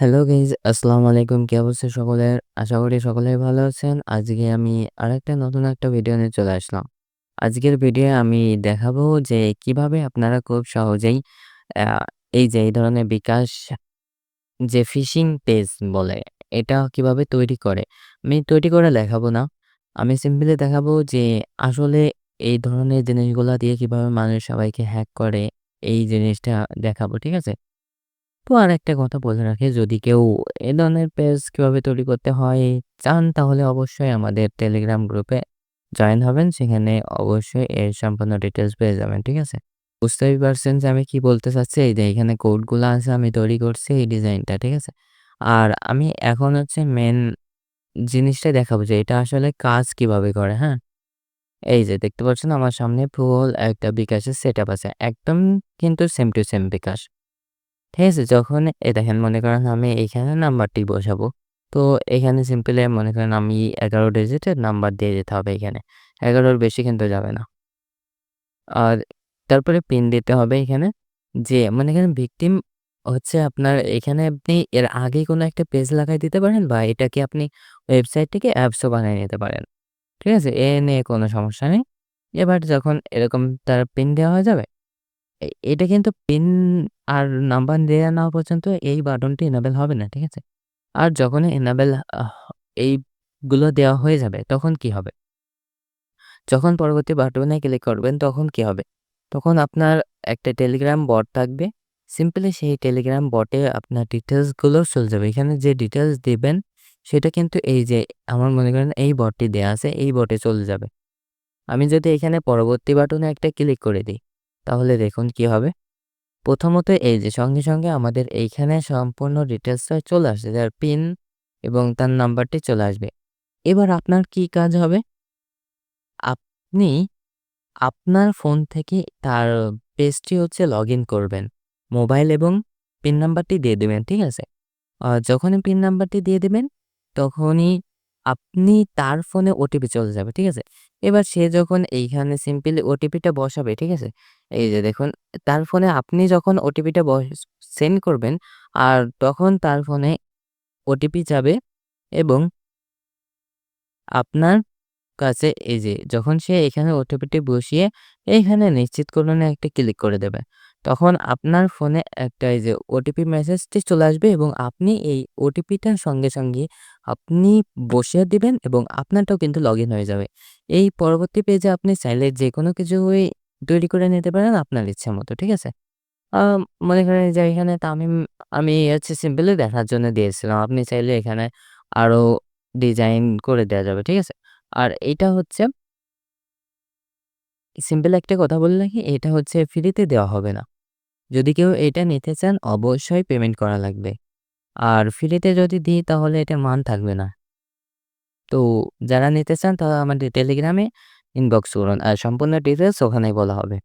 Hello guys আসসালামু আলাইকুম কি অবস্থা সকলের আশা করি সকলেই ভালো আছেন। আজকে আমি আরেকটা নতুন একটা ভিডিও নিয়ে চলে আসলাম। আজকের ভিডিও আমি দেখাবো যে কীভাবে আপনারা খুব সহজেই এই যে, এই ধরনের বিকাশ, যে ফিশিং পেজ বলে, এটা কীভাবে তৈরি করে? আমি তৈরি করে দেখাবো না। আমি সিম্পলি দেখাবো যে আসলে এই ধরনের জিনিসগুলো দিয়ে কীভাবে মানুষ সবাইকে হ্যাক করে, এই জিনিসটা দেখাবো, ঠিক আছে? তো আর একটা কথা বলে রাখি, যদি কেউ এ ধরনের পেজ কীভাবে তৈরি করতে হয় চান, তাহলে অবশ্যই আমাদের টেলিগ্রাম গ্রুপে জয়েন হবেন। সেখানে অবশ্যই এর সম্পূর্ণ ডিটেলস পেয়ে যাবেন, ঠিক আছে? বুঝতেই পারছেন যে আমি কি বলতে চাচ্ছি? এই যে এখানে কোডগুলো আছে, আমি তৈরি করছি এই ডিজাইনটা ঠিক আছে? আর আমি এখন হচ্ছে মেন জিনিসটা দেখাবো যে এটা আসলে কাজ কীভাবে করে হ্যাঁ? এই যে দেখতে পাচ্ছেন আমার সামনে ফুল একটা বিকাশের সেট আছে, একদম কিন্তু সেম টু সেম বিকাশ। ঠিক আছে? যখন এ দেখেন মনে করেন আমি এইখানে নাম্বারটি বসাবো। তো এখানে সিম্পলি মনে করেন আমি ১১ ডিজিটের নাম্বার দিয়ে যেতে হবে এখানে। এগারোর বেশি কিন্তু যাবে না। আর তারপরে পিন দিতে হবে এখানে। যে মনে করেন ভিকটিম হচ্ছে আপনার এখানে আপনি এর আগে কোনো একটা পেজ লাগাই দিতে পারেন বা এটাকে আপনি ওয়েবসাইট থেকে অ্যাপসও বানিয়ে নিতে পারেন। ঠিক আছে? এ নিয়ে কোনো সমস্যা নেই। এবার যখন এরকম তার পিন দেওয়া হয়ে যাবে এটা কিন্তু পিন আর নাম্বার দেয়া না পর্যন্ত এই বাটনটি এনাবেল হবে না। ঠিক আছে? আর যখনই এনাবেল এইগুলো দেওয়া হয়ে যাবে, তখন কি হবে? যখন পরবর্তী বাটনে ক্লিক করবেন, তখন কি হবে? তখন আপনার একটা টেলিগ্রাম বট থাকবে। সিম্পলি সেই টেলিগ্রাম বটে আপনার ডিটেইলসগুলো চলে যাবে। এখানে যে ডিটেলস দিবেন, সেটা কিন্তু এই যে, আমার মনে করেন এই বটটি দেওয়া আছে, এই বটে চলে যাবে। আমি যদি এখানে পরবর্তী বাটনে একটা ক্লিক করে দিই তাহলে দেখুন কি হবে? প্রথমত এই যে সঙ্গে, সঙ্গে আমাদের এইখানে সম্পূর্ণ ডিটেইলসটা চলে আসছে। যার পিন এবং তার নাম্বারটি চলে আসবে। এবার আপনার কি কাজ হবে? আপনি আপনার ফোন থেকে তার পেজটি হচ্ছে লগইন করবেন। মোবাইল এবং পিন নাম্বারটি দিয়ে দেবেন ঠিক আছে? যখনই পিন নাম্বারটি দিয়ে দেবেন তখনই আপনি তার ফোনে ওটিপি চলে যাবে। ঠিক আছে? এবার সে যখন এইখানে সিম্পলি ওটিপিটা বসাবে, ঠিক আছে? এই যে দেখুন তার ফোনে আপনি যখন ওটিপিটা সেন্ড করবেন আর তখন তার ফোনে ওটিপি যাবে এবং আপনার কাছে এই যে যখন সে এখানে ওটিপিটি বসিয়ে এইখানে নিশ্চিত নিশ্চিতকরণে একটা ক্লিক করে দেবে। তখন আপনার ফোনে একটা এই যে ওটিপি মেসেজটি চলে আসবে এবং আপনি এই ওটিপিটার সঙ্গে, সঙ্গে আপনি বসিয়ে দিবেন এবং আপনারটাও কিন্তু লগইন হয়ে যাবে। এই পরবর্তী পেজে আপনি চাইলে যে যেকোনো কিছুই তৈরি করে নিতে পারেন আপনার ইচ্ছা মতো ঠিক আছে? মনে করেন যে এখানে তামিম আমি হচ্ছে সিম্পলি দেখার জন্য দিয়েছিলাম। আপনি চাইলে এখানে আরও ডিজাইন করে দেওয়া যাবে। ঠিক আছে? আর এটা হচ্ছে সিম্পল একটা কথা বলে রাখি, এটা হচ্ছে ফ্রিতে দেওয়া হবে না। যদি কেউ এটা নিতে চান অবশ্যই পেমেন্ট করা লাগবে। আর ফ্রিতে যদি দিই তাহলে এটার মান থাকবে না। তো যারা নিতে চান তারা আমাদের টেলিগ্রামে ইনবক্স করুন। আর সম্পূর্ণ ডিটেলস ওখানেই বলা হবে।